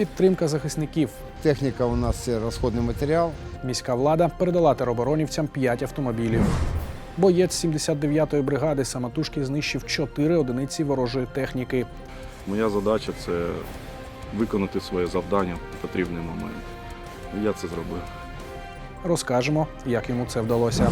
Підтримка захисників. Техніка у нас це розходний матеріал. Міська влада передала тероборонівцям 5 автомобілів. Боєць 79-ї бригади самотужки знищив 4 одиниці ворожої техніки. Моя задача це виконати своє завдання в потрібний момент. І я це зробив. Розкажемо, як йому це вдалося.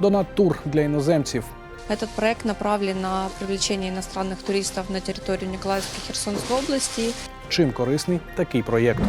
Донат-тур для іноземців. Этот проект направлен на привлечение иностранных туристов на территорию Николаевской Херсонской области. Чим корисний такий проєкт?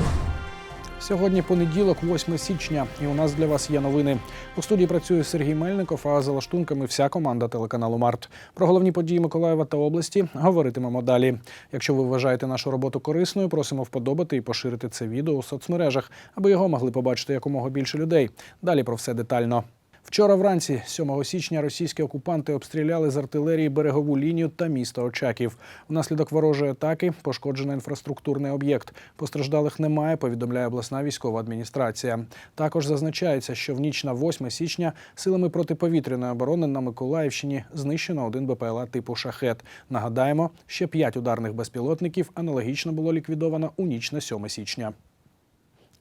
Сьогодні понеділок, 8 січня, і у нас для вас є новини. У студії працює Сергій Мельников, а за лаштунками вся команда телеканалу Март. Про головні події Миколаєва та області говоритимемо далі. Якщо ви вважаєте нашу роботу корисною, просимо вподобати і поширити це відео у соцмережах, аби його могли побачити якомога більше людей. Далі про все детально. Вчора вранці, 7 січня, російські окупанти обстріляли з артилерії берегову лінію та місто Очаків. Внаслідок ворожої атаки пошкоджено інфраструктурний об'єкт. Постраждалих немає, повідомляє обласна військова адміністрація. Також зазначається, що в ніч на 8 січня силами протиповітряної оборони на Миколаївщині знищено один БПЛА типу шахет. Нагадаємо, ще п'ять ударних безпілотників аналогічно було ліквідовано у ніч на 7 січня.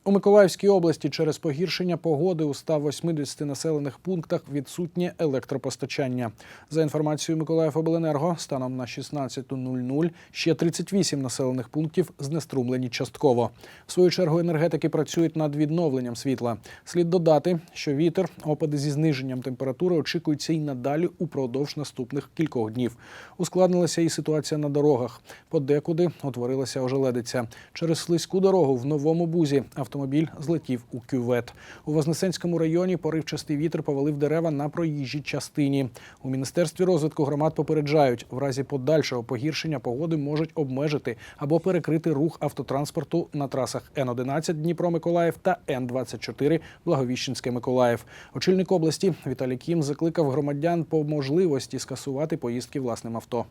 У Миколаївській області через погіршення погоди у 180 населених пунктах відсутнє електропостачання. За інформацією Миколаївобленерго, станом на 16.00 ще 38 населених пунктів знеструмлені частково. В свою чергу енергетики працюють над відновленням світла. Слід додати, що вітер, опади зі зниженням температури очікуються й надалі упродовж наступних кількох днів. Ускладнилася і ситуація на дорогах. Подекуди утворилася ожеледиця. Через слизьку дорогу в новому бузі автомобіль злетів у кювет. У Вознесенському районі поривчастий вітер повалив дерева на проїжджій частині. У міністерстві розвитку громад попереджають, в разі подальшого погіршення погоди можуть обмежити або перекрити рух автотранспорту на трасах Н-11 Дніпро-Миколаїв та Н-24 Благовіщенське-Миколаїв. Очільник області Віталій Кім закликав громадян по можливості скасувати поїздки власним авто.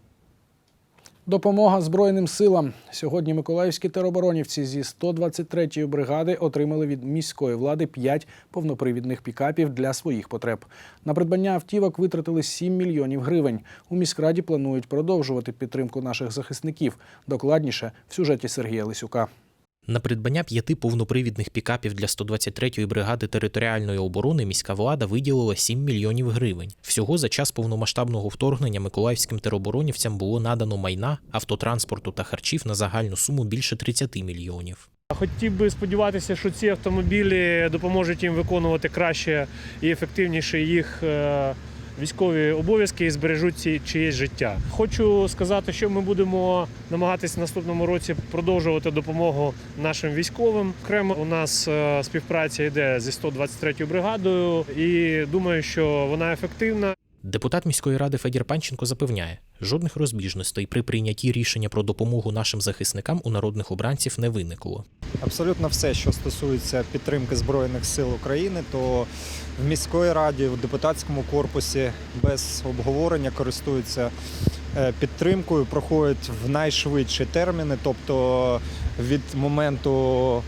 Допомога Збройним силам. Сьогодні миколаївські тероборонівці зі 123-ї бригади отримали від міської влади 5 повнопривідних пікапів для своїх потреб. На придбання автівок витратили 7 мільйонів гривень. У міськраді планують продовжувати підтримку наших захисників. Докладніше в сюжеті Сергія Лисюка. На придбання п'яти повнопривідних пікапів для 123-ї бригади територіальної оборони міська влада виділила 7 мільйонів гривень. Всього за час повномасштабного вторгнення миколаївським тероборонівцям було надано майна, автотранспорту та харчів на загальну суму більше 30 мільйонів. Хотів би сподіватися, що ці автомобілі допоможуть їм виконувати краще і ефективніше їх е, військові обов'язки і збережуть ці чиєсь життя. Хочу сказати, що ми будемо намагатися наступному році продовжувати допомогу нашим військовим. Окремо у нас е, співпраця йде зі 123 бригадою, і думаю, що вона ефективна. Депутат міської ради Федір Панченко запевняє, жодних розбіжностей при прийнятті рішення про допомогу нашим захисникам у народних обранців не виникло. Абсолютно все, що стосується підтримки Збройних сил України, то в міської раді, в депутатському корпусі без обговорення користуються е, підтримкою, проходять в найшвидші терміни, тобто від моменту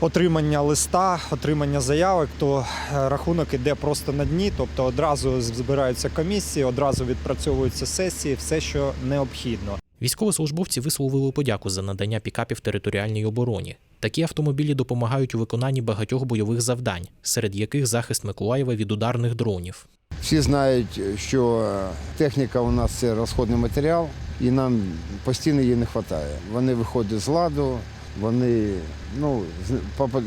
отримання листа, отримання заявок, то е, рахунок іде просто на дні, тобто одразу збираються комісії, одразу відпрацьовуються сесії, все, що необхідно. Військовослужбовці висловили подяку за надання пікапів територіальній обороні. Такі автомобілі допомагають у виконанні багатьох бойових завдань, серед яких захист Миколаєва від ударних дронів. Всі знають, що техніка у нас це розходний матеріал, і нам постійно її не вистачає. Вони виходять з ладу, вони ну,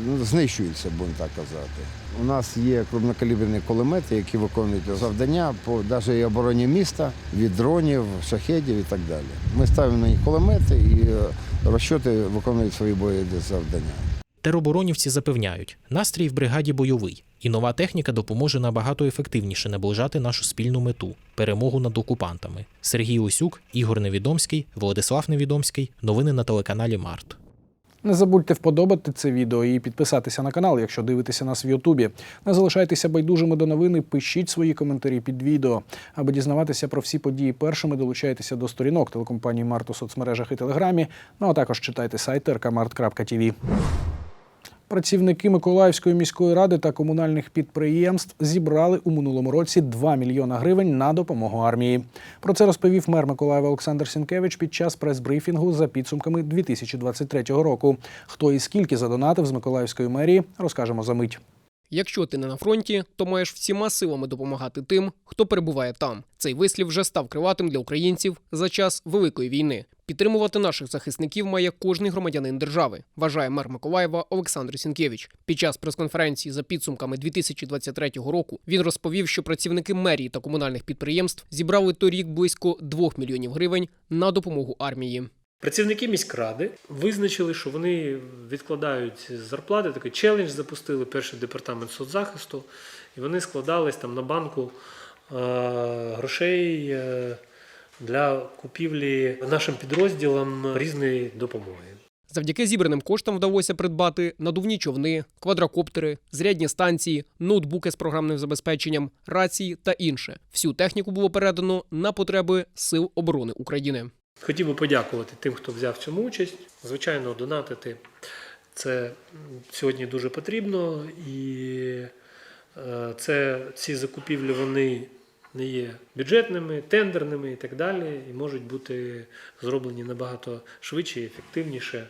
ну, знищуються, будемо так казати. У нас є крупнокаліберні кулемети, які виконують завдання по навіть обороні міста від дронів, шахедів і так далі. Ми ставимо на них кулемети і е, розчоти виконують свої бойові завдання. Тероборонівці запевняють, настрій в бригаді бойовий, і нова техніка допоможе набагато ефективніше наближати нашу спільну мету перемогу над окупантами. Сергій Усюк, Ігор Невідомський, Владислав Невідомський. Новини на телеканалі Март. Не забудьте вподобати це відео і підписатися на канал, якщо дивитеся нас в Ютубі. Не залишайтеся байдужими до новини, пишіть свої коментарі під відео. Аби дізнаватися про всі події першими, долучайтеся до сторінок телекомпанії Март у соцмережах і Телеграмі. Ну а також читайте сайт rkmart.tv. Працівники Миколаївської міської ради та комунальних підприємств зібрали у минулому році 2 мільйона гривень на допомогу армії. Про це розповів мер Миколаєва Олександр Сінкевич під час прес-брифінгу за підсумками 2023 року. Хто і скільки задонатив з Миколаївської мерії, розкажемо за мить. Якщо ти не на фронті, то маєш всіма силами допомагати тим, хто перебуває там. Цей вислів вже став криватим для українців за час великої війни. Підтримувати наших захисників має кожний громадянин держави, вважає мер Миколаєва Олександр Сінкевич. Під час прес-конференції за підсумками 2023 року він розповів, що працівники мерії та комунальних підприємств зібрали торік близько 2 мільйонів гривень на допомогу армії. Працівники міськради визначили, що вони відкладають зарплати, такий челендж запустили перший департамент соцзахисту, і вони складались там на банку е, грошей е, для купівлі нашим підрозділам різної допомоги. Завдяки зібраним коштам вдалося придбати надувні човни, квадрокоптери, зрядні станції, ноутбуки з програмним забезпеченням, рації та інше. Всю техніку було передано на потреби Сил оборони України. Хотів би подякувати тим, хто взяв цьому участь. Звичайно, донатити це сьогодні дуже потрібно, і е, це, ці закупівлі вони не є бюджетними, тендерними і так далі, і можуть бути зроблені набагато швидше і ефективніше,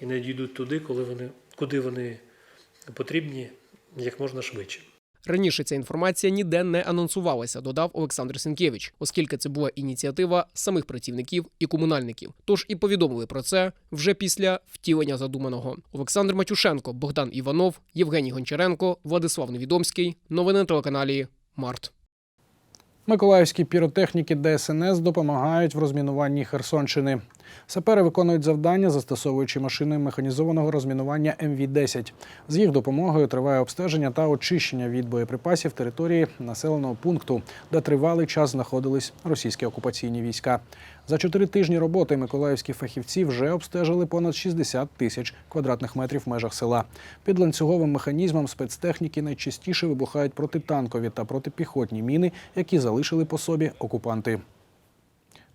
і не дійдуть туди, коли вони, куди вони потрібні як можна швидше. Раніше ця інформація ніде не анонсувалася, додав Олександр Сінкевич, оскільки це була ініціатива самих працівників і комунальників. Тож і повідомили про це вже після втілення задуманого. Олександр Матюшенко, Богдан Іванов, Євгеній Гончаренко, Владислав Невідомський. Новини на телеканалі Март. Миколаївські піротехніки ДСНС допомагають в розмінуванні Херсонщини. Сапери виконують завдання, застосовуючи машини механізованого розмінування МВ-10. З їх допомогою триває обстеження та очищення від боєприпасів території населеного пункту, де тривалий час знаходились російські окупаційні війська. За чотири тижні роботи миколаївські фахівці вже обстежили понад 60 тисяч квадратних метрів в межах села. Під ланцюговим механізмом спецтехніки найчастіше вибухають протитанкові та протипіхотні міни, які залишили по собі окупанти.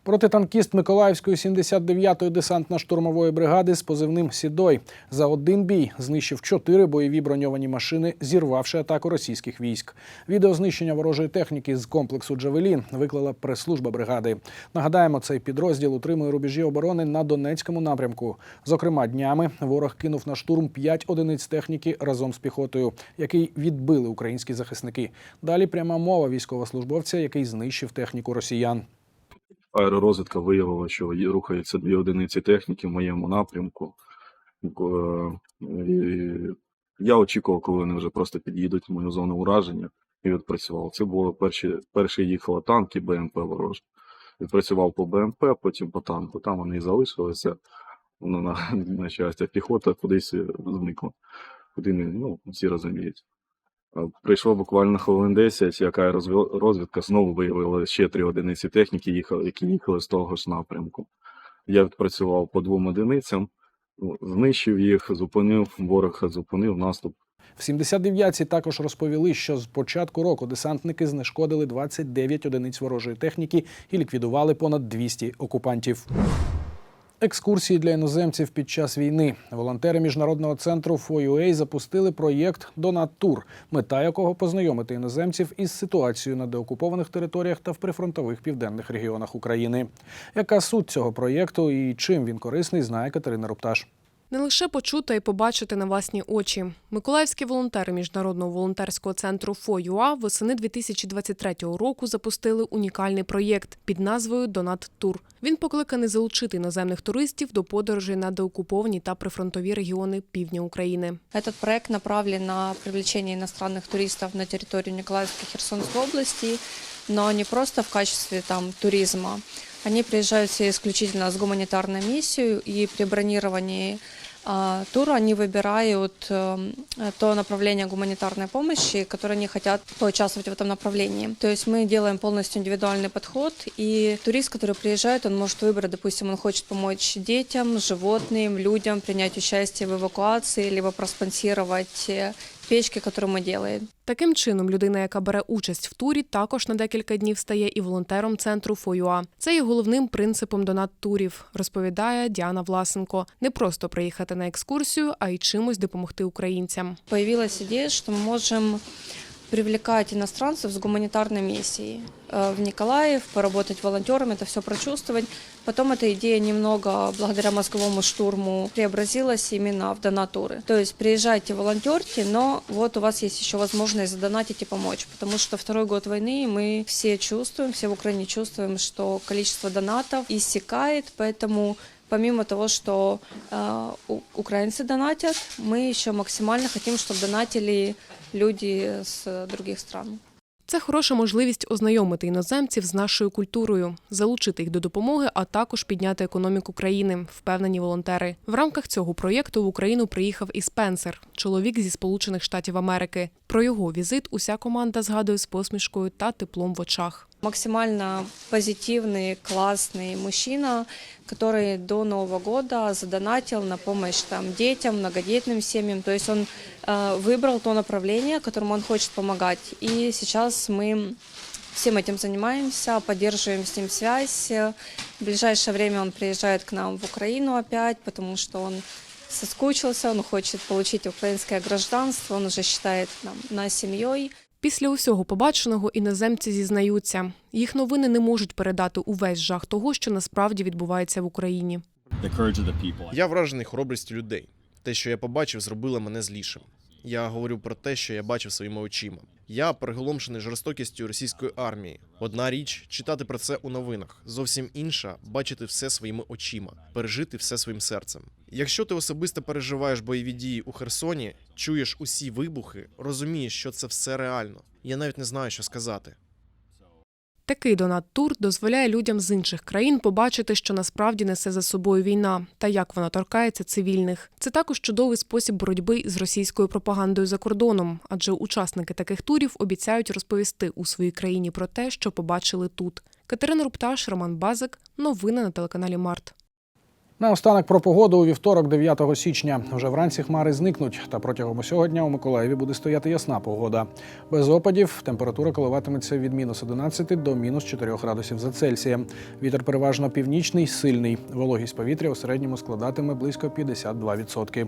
Протитанкіст Миколаївської 79-ї десантно-штурмової бригади з позивним Сідой за один бій знищив чотири бойові броньовані машини, зірвавши атаку російських військ. Відео знищення ворожої техніки з комплексу Джавелін виклала прес-служба бригади. Нагадаємо, цей підрозділ утримує рубежі оборони на Донецькому напрямку. Зокрема, днями ворог кинув на штурм п'ять одиниць техніки разом з піхотою, який відбили українські захисники. Далі пряма мова військовослужбовця, який знищив техніку росіян. Аеророзвідка виявила, що рухаються дві одиниці техніки в моєму напрямку. Е, і Я очікував, коли вони вже просто під'їдуть в мою зону ураження і відпрацював. Це було перші, перші їхали танки БМП ворожі. Відпрацював по БМП, потім по танку. Там вони і залишилися. Ну, на, на щастя, піхота кудись зникла. Куди не, ну, всі розуміють. Е, Прийшло буквально хвилин 10, яка розвідка знову виявила ще три одиниці техніки, їхали, які їхали з того ж напрямку. Я відпрацював по двом одиницям, знищив їх, зупинив, ворог зупинив наступ. В 79-ці також розповіли, що з початку року десантники знешкодили 29 одиниць ворожої техніки і ліквідували понад 200 окупантів. Екскурсії для іноземців під час війни. Волонтери міжнародного центру FOUA запустили проєкт Донат Тур, мета якого познайомити іноземців із ситуацією на деокупованих територіях та в прифронтових південних регіонах України. Яка суть цього проєкту і чим він корисний, знає Катерина Рупташ. Не лише почути і побачити на власні очі. Миколаївські волонтери міжнародного волонтерського центру ФОЮА восени 2023 року запустили унікальний проєкт під назвою Донат Тур. Він покликаний залучити іноземних туристів до подорожей на деокуповані та прифронтові регіони півдня України. Этот проект направлен на привлечение иностранных туристов на территорию Николаевской и Херсонской области, но не просто в качестве там туризма. Они приезжают все исключительно с гуманитарной миссией, и при бронировании тура они выбирают эм, то направление гуманитарной помощи, которое они хотят поучаствовать в этом направлении. То есть мы делаем полностью индивидуальный подход, и турист, который приезжает, он может выбрать, допустим, он хочет помочь детям, животным, людям принять участие в эвакуации, либо проспонсировать э, печки, которые мы делаем. Таким чином, людина, яка бере участь в турі, також на декілька днів стає і волонтером центру ФОЮА. Це є головним принципом донат-турів, розповідає Діана Власенко. Не просто приїхати на екскурсію, а й чимось допомогти українцям. Появилась идея, что мы можем привлекать иностранцев с гуманитарной миссией э, в Николаев, поработать волонтерами, это все прочувствовать. Потом эта идея немного, благодаря мозговому штурму, преобразилась именно в донатуры. То есть приезжайте, волонтерьте, но вот у вас есть еще возможность задонатить и помочь. Потому что второй год войны и мы все чувствуем, все в Украине чувствуем, что количество донатов иссякает, поэтому Помимо того, что э, у- украинцы донатят, мы еще максимально хотим, чтобы донатили люди с других стран. Це хороша можливість ознайомити іноземців з нашою культурою, залучити їх до допомоги, а також підняти економіку країни, впевнені волонтери. В рамках цього проєкту в Україну приїхав і Спенсер, чоловік зі Сполучених Штатів Америки. Про його візит уся команда згадує з посмішкою та теплом в очах. Максимально позитивный, классный мужчина, который до Нового года задонатил на помощь там, детям, многодетным семьям. То есть он э, выбрал то направление, которому он хочет помогать. И сейчас мы всем этим занимаемся, поддерживаем с ним связь. В ближайшее время он приезжает к нам в Украину опять, потому что он соскучился, он хочет получить украинское гражданство, он уже считает нам, нас семьей. Після усього побаченого іноземці зізнаються, їх новини не можуть передати увесь жах того, що насправді відбувається в Україні. Я вражений хоробрістю людей. Те, що я побачив, зробило мене злішим. Я говорю про те, що я бачив своїми очима. Я приголомшений жорстокістю російської армії. Одна річ читати про це у новинах, зовсім інша бачити все своїми очима, пережити все своїм серцем. Якщо ти особисто переживаєш бойові дії у Херсоні, чуєш усі вибухи, розумієш, що це все реально. Я навіть не знаю, що сказати. Такий донат-тур дозволяє людям з інших країн побачити, що насправді несе за собою війна та як вона торкається цивільних. Це також чудовий спосіб боротьби з російською пропагандою за кордоном, адже учасники таких турів обіцяють розповісти у своїй країні про те, що побачили тут. Катерина Рупташ, Роман Базик. Новини на телеканалі Март. Наостанок про погоду у вівторок, 9 січня. Вже вранці хмари зникнуть, та протягом усього дня у Миколаєві буде стояти ясна погода. Без опадів температура коливатиметься від мінус 11 до мінус 4 градусів за Цельсієм. Вітер переважно північний, сильний. Вологість повітря у середньому складатиме близько 52%.